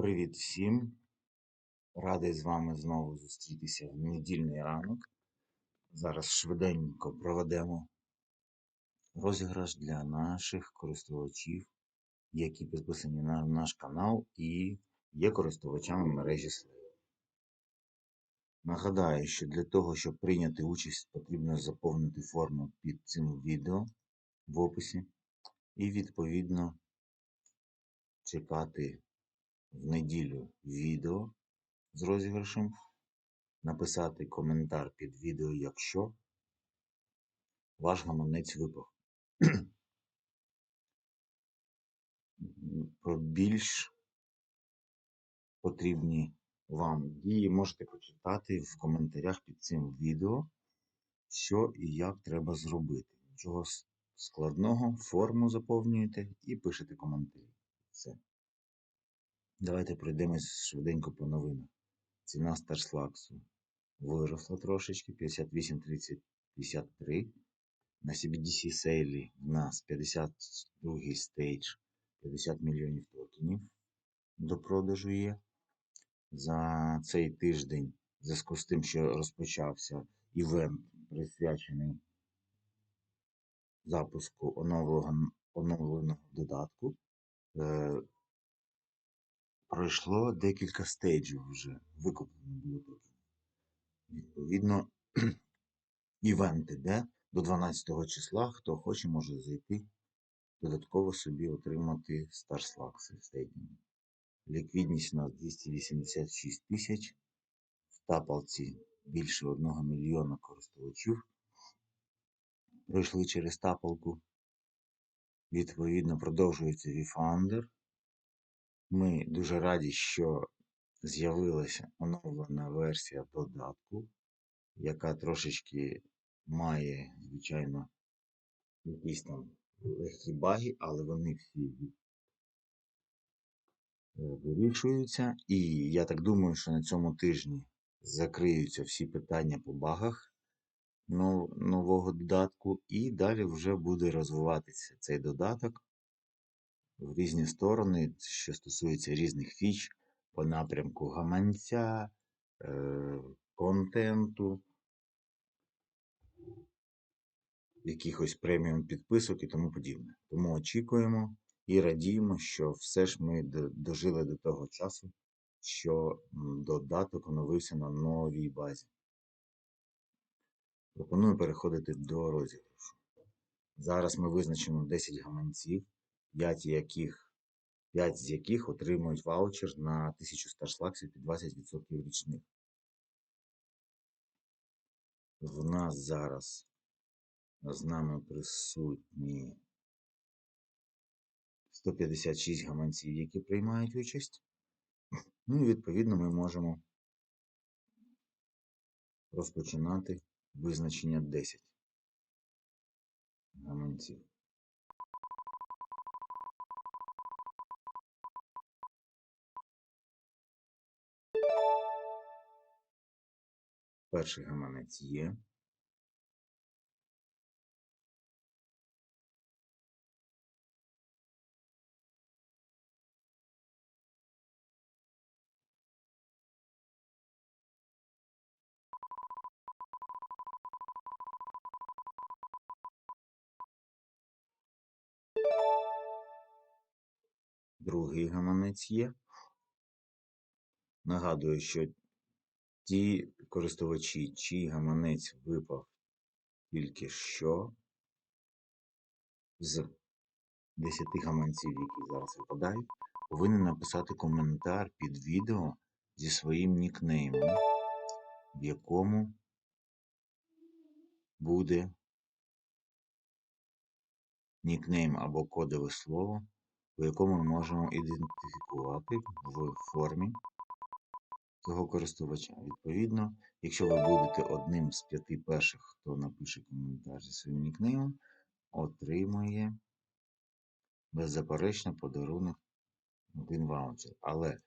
Привіт всім! Радий з вами знову зустрітися в недільний ранок. Зараз швиденько проведемо розіграш для наших користувачів, які підписані на наш канал і є користувачами мережі Slay. Нагадаю, що для того, щоб прийняти участь, потрібно заповнити форму під цим відео в описі і відповідно чекати в неділю відео з розіграшем, написати коментар під відео, якщо ваш гаманець випав. Про більш потрібні вам дії можете почитати в коментарях під цим відео, що і як треба зробити. Нічого складного, форму заповнюєте і пишете коментарі. Все. Давайте пройдемось швиденько по новинах. Ціна Старслаксу виросла трошечки 58,3053. На CBDC сейлі в нас 52 стейдж 50 мільйонів токенів до продажу є. За цей тиждень, в зв'язку з тим, що розпочався івент, присвячений запуску оновленого, оновленого додатку. Пройшло декілька стейджів вже викуплено було. Відповідно, івент іде до 12 числа. Хто хоче, може зайти, додатково собі отримати Старслакси в стейдінгі. Ліквідність у нас 286 тисяч. В тапалці більше 1 мільйона користувачів. Пройшли через тапалку. Відповідно, продовжується VFounder. Ми дуже раді, що з'явилася оновлена версія додатку, яка трошечки має, звичайно, якісь там легкі баги, але вони всі е, вирішуються. І я так думаю, що на цьому тижні закриються всі питання по багах нового додатку, і далі вже буде розвиватися цей додаток в різні сторони, що стосується різних фіч по напрямку гаманця, е, контенту, якихось преміум підписок і тому подібне. Тому очікуємо і радіємо, що все ж ми дожили до того часу, що додаток оновився на новій базі. Пропоную переходити до розіграшу. Зараз ми визначимо 10 гаманців. 5 яких, 5 з яких отримують ваучер на 1000 старшлаксів під 20% річних. В нас зараз з нами присутні 156 гаманців, які приймають участь. Ну і відповідно ми можемо розпочинати визначення 10 гаманців. Перший гаманець є. Другий гаманець є. Нагадую, що ті користувачі, чий гаманець випав тільки що з 10 гаманців, які зараз випадають, повинен написати коментар під відео зі своїм нікнеймом, в якому буде нікнейм або кодове слово, по якому ми можемо ідентифікувати в формі цього користувача. Відповідно, якщо ви будете одним з п'яти перших, хто напише коментар зі своїм нікнеймом, отримує беззаперечно подарунок один ваучер. Але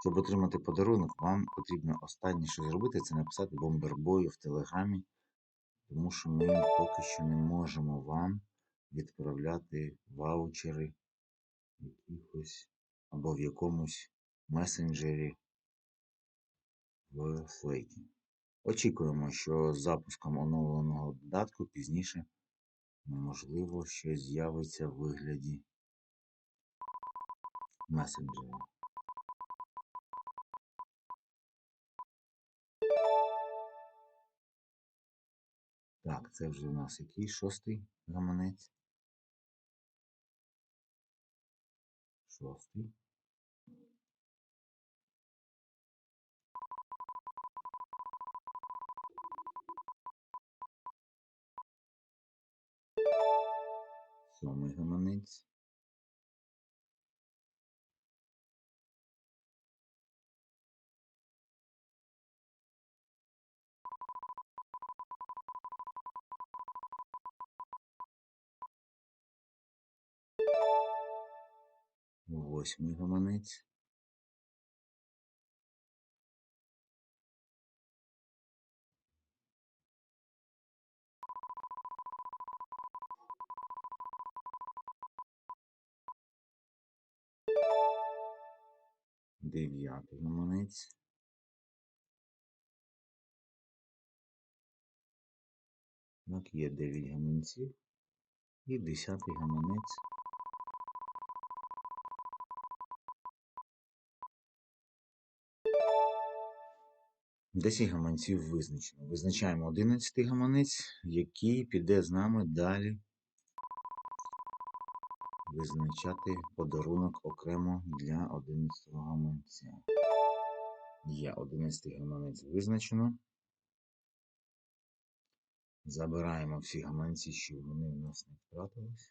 щоб отримати подарунок, вам потрібно останнє, що зробити, це написати бомбербою в Телеграмі, тому що ми поки що не можемо вам відправляти ваучери якихось або в якомусь месенджері в Слейті. Очікуємо, що з запуском оновленого додатку пізніше, можливо, щось з'явиться в вигляді месенджера. Так, це вже у нас який шостий гаманець? Шостий. Сьомий гаманець. Восьмий гаманець. Дев'ятий гаманець. Так, є 9 гаманців. І десятий гаманець. Десять гаманців визначено. Визначаємо 11 гаманець, який піде з нами далі визначати подарунок окремо для 11 гаманця. Є 11 гаманець визначено. Забираємо всі гаманці, щоб вони у нас не втратились.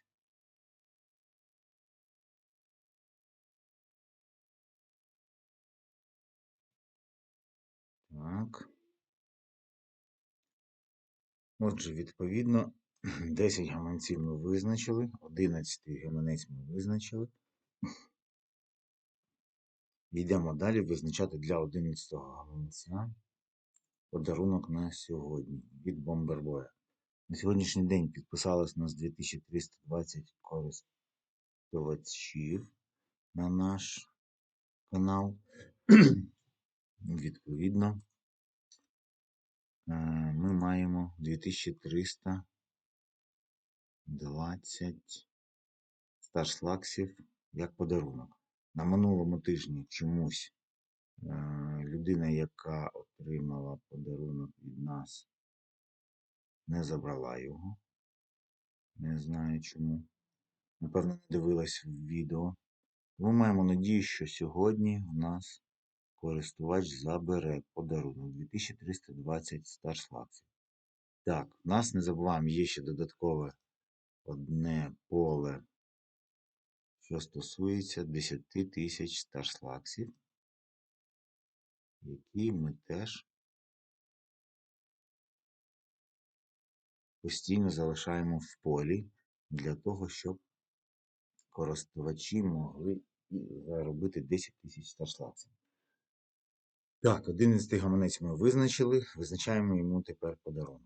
Так. Отже, відповідно, 10 гаманців ми визначили, 11 гаманець ми визначили. Йдемо далі визначати для 11 гаманця подарунок на сьогодні від Бомбербоя. На сьогоднішній день підписалось нас 2320 користувачів на наш канал. Відповідно, е, ми маємо 2320 старшлаксів як подарунок. На минулому тижні чомусь е, людина, яка отримала подарунок від нас, не забрала його. Не знаю чому. Напевно, не дивилась відео. Ми маємо надію, що сьогодні у нас користувач забере подарунок 2320 старшлаксів. Так, у нас не забуваємо, є ще додаткове одне поле, що стосується 10 тисяч старшлаксів, які ми теж постійно залишаємо в полі для того, щоб користувачі могли заробити 10 тисяч старшлаксів. Так, 11 гаманець ми визначили, визначаємо йому тепер подарунок.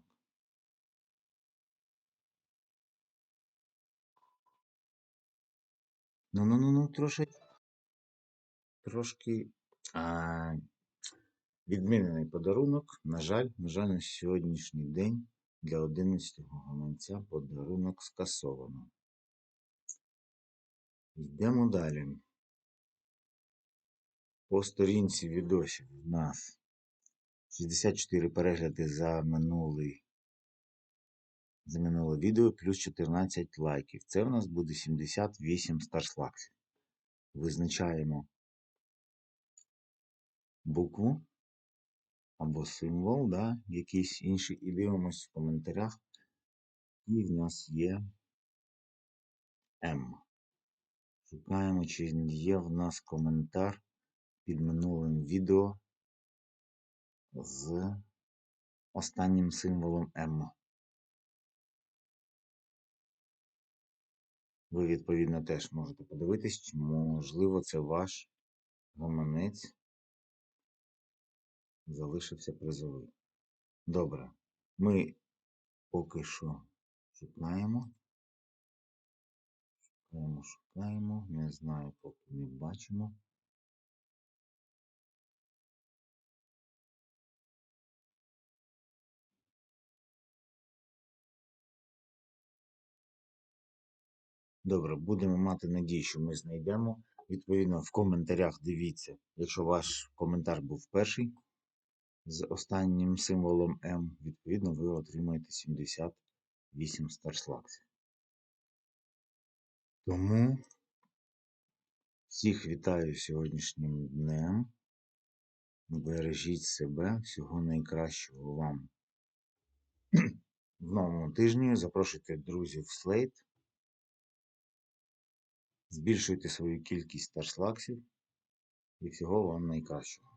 Ну, ну, ну, ну, трошки, трошки а, відмінений подарунок. На жаль, на жаль, на сьогоднішній день для 11 гаманця подарунок скасовано. Йдемо далі. По сторінці відосів у нас 64 перегляди за минулий за минуле відео плюс 14 лайків. Це у нас буде 78 старшлаксів. Визначаємо букву або символ, да, якийсь інший, і дивимось в коментарях. І в нас є М. Шукаємо, чи є в нас коментар під минулим відео з останнім символом М. Ви, відповідно, теж можете подивитись, можливо це ваш гаманець залишився призовий. Добре. Ми поки що шукаємо. Шукаємо, шукаємо. Не знаю, поки не бачимо. Добре, будемо мати надію, що ми знайдемо. Відповідно, в коментарях дивіться, якщо ваш коментар був перший з останнім символом М, відповідно, ви отримаєте 78 старслаксів. Тому всіх вітаю сьогоднішнім днем. Бережіть себе, всього найкращого вам в новому тижні. Запрошуйте друзів в слейт. Збільшуйте свою кількість старшлаксів і всього вам найкращого.